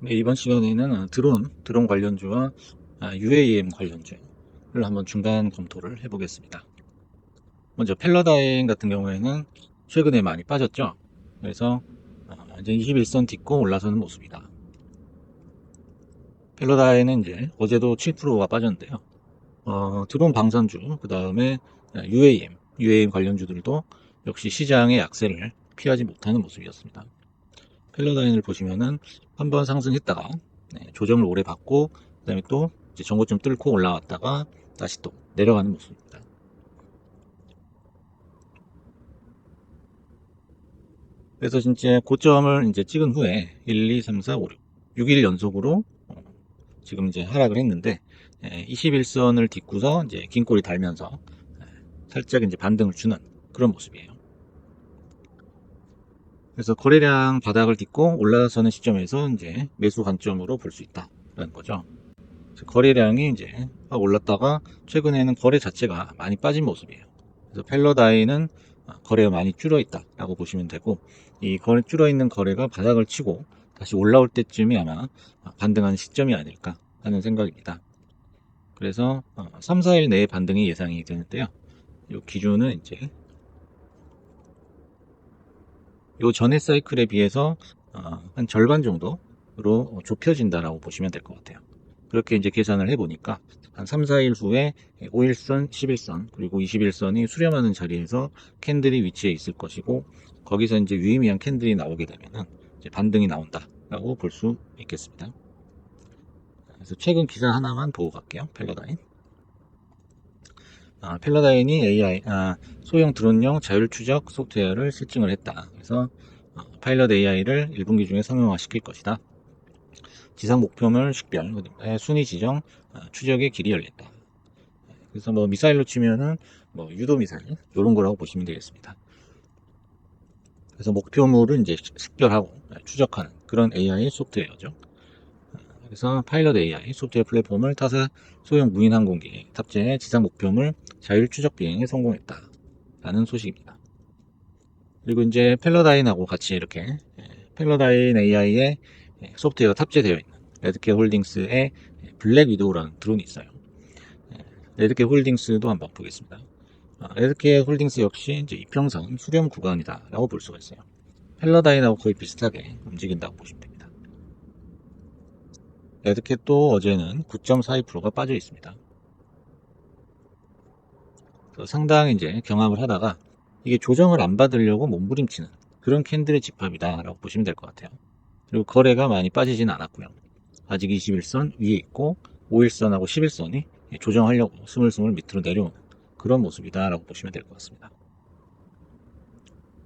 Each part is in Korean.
네, 이번 시간에는 어, 드론, 드론 관련주와 아, UAM 관련주를 한번 중간 검토를 해보겠습니다. 먼저 펠러다인 같은 경우에는 최근에 많이 빠졌죠. 그래서 아, 이제 21선 딛고 올라서는 모습이다. 펠러다인은 이제 어제도 7%가 빠졌는데요. 어, 드론 방산주, 그 다음에 UAM, UAM 관련주들도 역시 시장의 약세를 피하지 못하는 모습이었습니다. 펠러다인을 보시면은 한 번 상승했다가 네, 조정을 오래 받고 그다음에 또 이제 전고점 뚫고 올라왔다가 다시 또 내려가는 모습입니다. 그래서 진짜 고점을 이제 찍은 후에 1, 2, 3, 4, 5, 6, 6일 연속으로 어, 지금 이제 하락을 했는데 21선을 딛고서 이제 긴 꼬리 달면서 예, 살짝 이제 반등을 주는 그런 모습이에요. 그래서 거래량 바닥을 딛고 올라서는 시점에서 이제 매수 관점으로 볼 수 있다라는 거죠. 거래량이 이제 확 올랐다가 최근에는 거래 자체가 많이 빠진 모습이에요. 그래서 펠러다이는 거래가 많이 줄어 있다라고 보시면 되고 이 거래 줄어 있는 거래가 바닥을 치고 다시 올라올 때쯤이 아마 반등하는 시점이 아닐까 하는 생각입니다. 그래서 3, 4일 내에 반등이 예상이 되는데요. 이 기준은 이제 요 전의 사이클에 비해서 어, 한 절반 정도로 좁혀진다라고 보시면 될 것 같아요. 그렇게 이제 계산을 해보니까 한 3, 4일 후에 5일선, 11선, 그리고 21선이 수렴하는 자리에서 캔들이 위치해 있을 것이고 거기서 이제 유의미한 캔들이 나오게 되면은 반등이 나온다라고 볼 수 있겠습니다. 그래서 최근 기사 하나만 보고 갈게요. 펠러다인. 아, 펠러다인이 AI, 아, 소형 드론용 자율 추적 소프트웨어를 실증을 했다. 그래서 어, 파일럿 AI를 1분기 중에 상용화 시킬 것이다. 지상 목표물 식별, 순위 지정, 아, 추적의 길이 열렸다. 그래서 뭐 미사일로 치면은 뭐 유도 미사일 이런 거라고 보시면 되겠습니다. 그래서 목표물을 이제 식별하고 추적하는 그런 AI 소프트웨어죠. 그래서 파일럿 AI 소프트웨어 플랫폼을 타사 소형 무인 항공기에 탑재해 지상 목표물 자율 추적 비행에 성공했다. 라는 소식입니다. 그리고 이제 펠러다인하고 같이 이렇게 펠러다인 AI의 소프트웨어가 탑재되어 있는 레드케 홀딩스의 블랙 위도우라는 드론이 있어요. 레드케 홀딩스도 한번 보겠습니다. 레드케 홀딩스 역시 이제 이평선 수렴 구간이다 라고 볼 수가 있어요. 펠러다인하고 거의 비슷하게 움직인다고 보시면 됩니다. 레드캣도 어제는 9.42%가 빠져 있습니다. 상당히 이제 경합을 하다가 이게 조정을 안 받으려고 몸부림치는 그런 캔들의 집합이다라고 보시면 될 것 같아요. 그리고 거래가 많이 빠지진 않았고요. 아직 21선 위에 있고 5일선하고 11선이 조정하려고 스물스물 밑으로 내려오는 그런 모습이다라고 보시면 될 것 같습니다.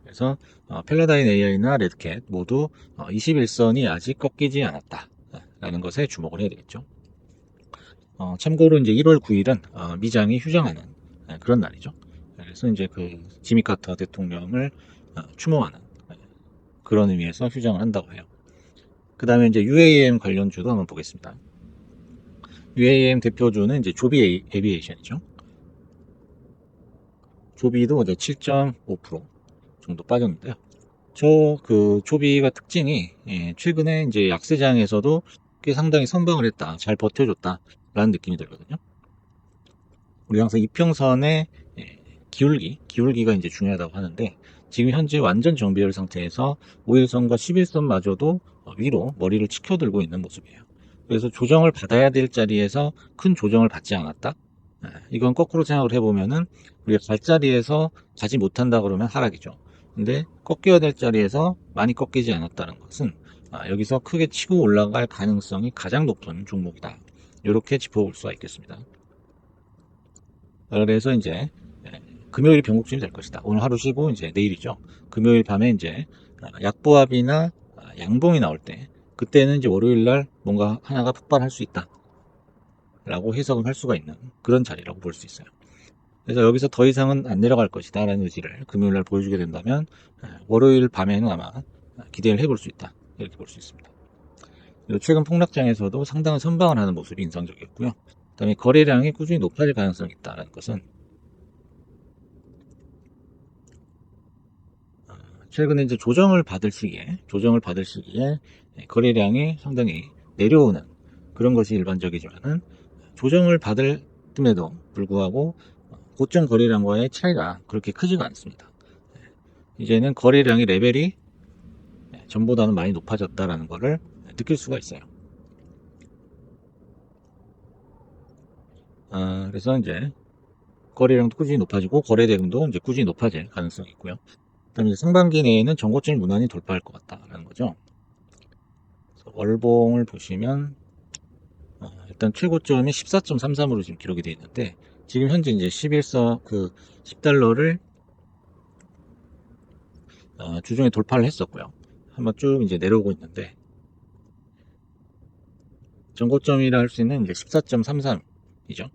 그래서 어, 펠라다인 AI나 레드캣 모두 21선이 어, 아직 꺾이지 않았다. 라는 것에 주목을 해야 되겠죠. 어, 참고로 이제 1월 9일은 어, 미장이 휴장하는 네, 그런 날이죠. 그래서 이제 그 지미 카터 대통령을 어, 추모하는 네, 그런 의미에서 휴장을 한다고 해요. 그 다음에 이제 UAM 관련주도 한번 보겠습니다. UAM 대표주는 이제 조비 에비에이션이죠. 조비도 이제 7.5% 정도 빠졌는데요. 저 그 조비가 특징이 예, 최근에 이제 약세장에서도 꽤 상당히 선방을 했다. 잘 버텨줬다. 라는 느낌이 들거든요. 우리 항상 이평선의 예, 기울기, 기울기가 이제 중요하다고 하는데 지금 현재 완전 정비열 상태에서 5일선과 11선마저도 위로 머리를 치켜들고 있는 모습이에요. 그래서 조정을 받아야 될 자리에서 큰 조정을 받지 않았다. 예, 이건 거꾸로 생각을 해보면은 우리가 갈 자리에서 가지 못한다 그러면 하락이죠. 근데 꺾여야 될 자리에서 많이 꺾이지 않았다는 것은 아, 여기서 크게 치고 올라갈 가능성이 가장 높은 종목이다. 이렇게 짚어볼 수가 있겠습니다. 그래서 이제 예, 금요일이 변곡점이 될 것이다. 오늘 하루 쉬고 이제 내일이죠. 금요일 밤에 이제 아, 약보합이나 아, 양봉이 나올 때 그때는 이제 월요일 날 뭔가 하나가 폭발할 수 있다. 라고 해석을 할 수가 있는 그런 자리라고 볼 수 있어요. 그래서 여기서 더 이상은 안 내려갈 것이다 라는 의지를 금요일 날 보여주게 된다면 예, 월요일 밤에는 아마 기대를 해볼 수 있다. 이렇게 볼 수 있습니다. 최근 폭락장에서도 상당한 선방을 하는 모습이 인상적이었고요. 그 다음에 거래량이 꾸준히 높아질 가능성이 있다는 것은 어, 최근에 이제 조정을 받을 시기에 조정을 받을 시기에 예, 거래량이 상당히 내려오는 그런 것이 일반적이지만은 조정을 받을 뜸에도 불구하고 고점 거래량과의 차이가 그렇게 크지가 않습니다. 예, 이제는 거래량의 레벨이 예, 전보다는 많이 높아졌다라는 것을 느낄 수가 있어요. 아, 그래서 이제 거래량도 꾸준히 높아지고 거래 대금도 이제 꾸준히 높아질 가능성이 있고요. 그다음에 상반기 내에는 전고점을 무난히 돌파할 것 같다라는 거죠. 월봉을 보시면 어, 일단 최고점이 14.33으로 지금 기록이 되어 있는데 지금 현재 이제 11서 그 10달러를 어, 주중에 돌파를 했었고요. 한번 쭉 이제 내려오고 있는데 전고점이라 할 수 있는 이제 14.33이죠.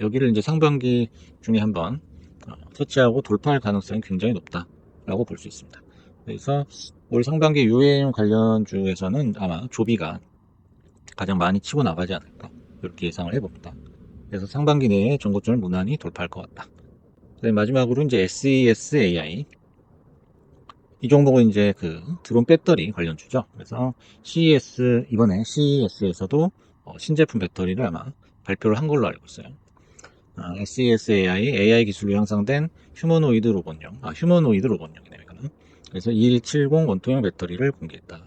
여기를 이제 상반기 중에 한번 어, 터치하고 돌파할 가능성이 굉장히 높다라고 볼 수 있습니다. 그래서 올 상반기 유해용 관련주에서는 아마 조비가 가장 많이 치고 나가지 않을까 이렇게 예상을 해봅니다. 그래서 상반기 내에 전고점을 무난히 돌파할 것 같다. 마지막으로 이제 SES AI 이 종목은 이제 그 드론 배터리 관련주죠. 그래서 CES 이번에 CES에서도 신제품 배터리를 아마 발표를 한 걸로 알고 있어요. 아, SES AI AI 기술로 형성된 휴머노이드 로봇용, 아 휴머노이드 로봇용이네요. 이거는. 그래서 2170 원통형 배터리를 공개했다.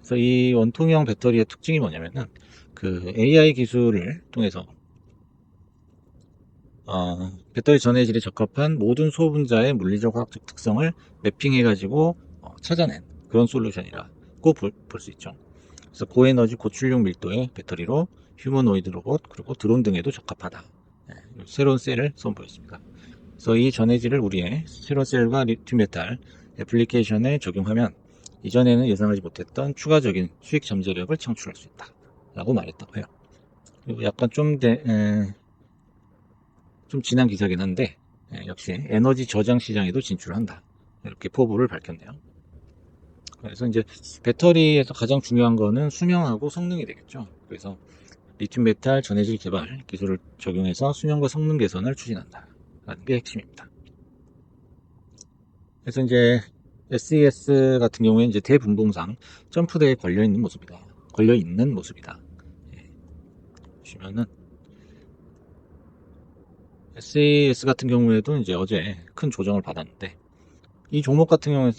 그래서 이 원통형 배터리의 특징이 뭐냐면은 그 AI 기술을 통해서 어, 배터리 전해질에 적합한 모든 소분자의 물리적 화학적 특성을 매핑해가지고 어, 찾아낸 그런 솔루션이라고 볼 수 있죠. 그래서 고에너지 고출력 밀도의 배터리로 휴머노이드 로봇 그리고 드론 등에도 적합하다. 네, 새로운 셀을 선보였습니다. 그래서 이 전해질을 우리의 새로운 셀과 리튬 메탈 애플리케이션에 적용하면 이전에는 예상하지 못했던 추가적인 수익 잠재력을 창출할 수 있다. 라고 말했다고 해요. 그리고 약간 좀, 대, 에, 좀 지난 기사긴 한데, 에, 역시 에너지 저장 시장에도 진출한다. 이렇게 포부를 밝혔네요. 그래서 이제 배터리에서 가장 중요한 거는 수명하고 성능이 되겠죠. 그래서 리튬 메탈 전해질 개발 기술을 적용해서 수명과 성능 개선을 추진한다. 라는 게 핵심입니다. 그래서 이제 SES 같은 경우에 이제 대분봉상 점프대에 걸려 있는 모습이다. 걸려 있는 모습이다. 예. 보시면은 SES 같은 경우에도 이제 어제 큰 조정을 받았는데 이 종목 같은 경우에,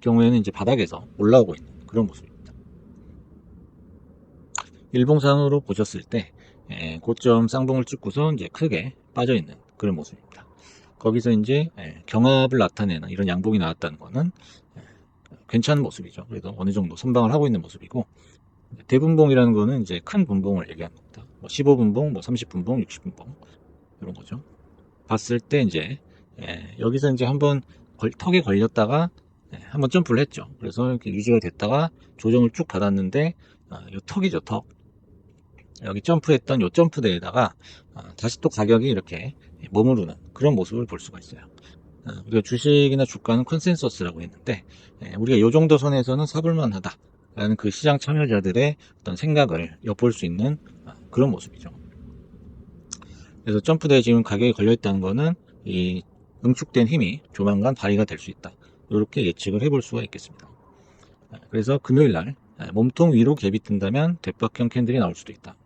경우에는 이제 바닥에서 올라오고 있는 그런 모습입니다. 일봉상으로 보셨을 때 예, 고점 쌍봉을 찍고서 이제 크게 빠져 있는 그런 모습입니다. 거기서 이제 예, 경합을 나타내는 이런 양봉이 나왔다는 거는 예, 괜찮은 모습이죠. 그래도 어느 정도 선방을 하고 있는 모습이고 대분봉이라는 거는 이제 큰 분봉을 얘기하는 겁니다. 뭐 15분봉, 뭐 30분봉, 60분봉 이런 거죠. 봤을 때 이제 예, 여기서 이제 한번 걸, 턱에 걸렸다가 예, 한번 점프를 했죠. 그래서 이렇게 유지가 됐다가 조정을 쭉 받았는데 아, 이 턱이죠, 턱. 여기 점프했던 이 점프대에다가 아, 다시 또 가격이 이렇게 머무르는 그런 모습을 볼 수가 있어요. 아, 우리가 주식이나 주가는 컨센서스라고 했는데 예, 우리가 이 정도 선에서는 사볼만 하다. 라는 그 시장 참여자들의 어떤 생각을 엿볼 수 있는 아, 그런 모습이죠. 그래서 점프대에 지금 가격이 걸려있다는 거는 이 응축된 힘이 조만간 발휘가 될 수 있다. 이렇게 예측을 해볼 수가 있겠습니다. 아, 그래서 금요일 날 아, 몸통 위로 갭이 뜬다면 대박형 캔들이 나올 수도 있다.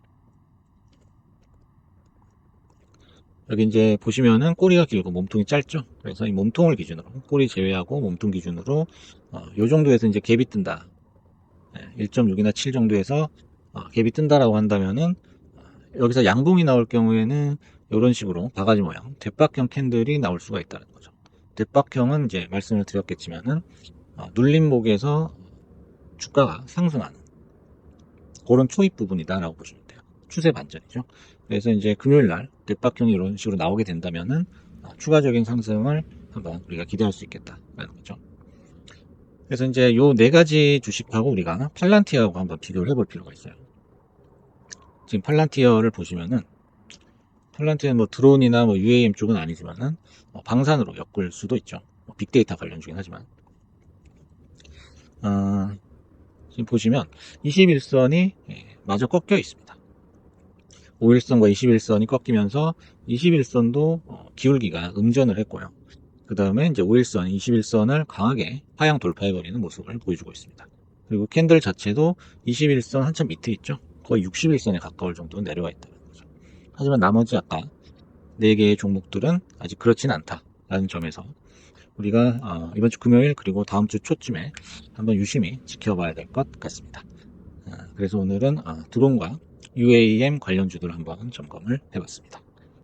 여기 이제 보시면은 꼬리가 길고 몸통이 짧죠. 그래서 이 몸통을 기준으로 꼬리 제외하고 몸통 기준으로 어, 요 정도에서 이제 갭이 뜬다. 1.6이나 7 정도에서 어, 갭이 뜬다라고 한다면은 어, 여기서 양봉이 나올 경우에는 이런 식으로 바가지 모양 대박형 캔들이 나올 수가 있다는 거죠. 대박형은 이제 말씀을 드렸겠지만은 어, 눌림목에서 주가가 상승하는 그런 초입 부분이다라고 보시면 돼요. 추세 반전이죠. 그래서 이제 금요일 날 대박형이 이런 식으로 나오게 된다면은 추가적인 상승을 한번 우리가 기대할 수 있겠다라는 거죠. 그래서 이제 요 네 가지 주식하고 우리가 팔란티어하고 한번 비교를 해볼 필요가 있어요. 지금 팔란티어를 보시면은 팔란티어 뭐 드론이나 뭐 UAM 쪽은 아니지만은 뭐 방산으로 엮을 수도 있죠. 뭐 빅데이터 관련 중이긴 하지만 어, 지금 보시면 21선이 예, 마저 꺾여 있습니다. 5일선과 21선이 꺾이면서 21선도 어, 기울기가 음전을 했고요. 그 다음에 이제 5일선, 21선을 강하게 하향 돌파해버리는 모습을 보여주고 있습니다. 그리고 캔들 자체도 21선 한참 밑에 있죠. 거의 61선에 가까울 정도로 내려와 있다는 거죠. 하지만 나머지 아까 4개의 종목들은 아직 그렇진 않다라는 점에서 우리가 어, 이번 주 금요일 그리고 다음 주 초쯤에 한번 유심히 지켜봐야 될 것 같습니다. 아, 그래서 오늘은 아, 드론과 UAM 관련 주들 한번 점검을 해봤습니다.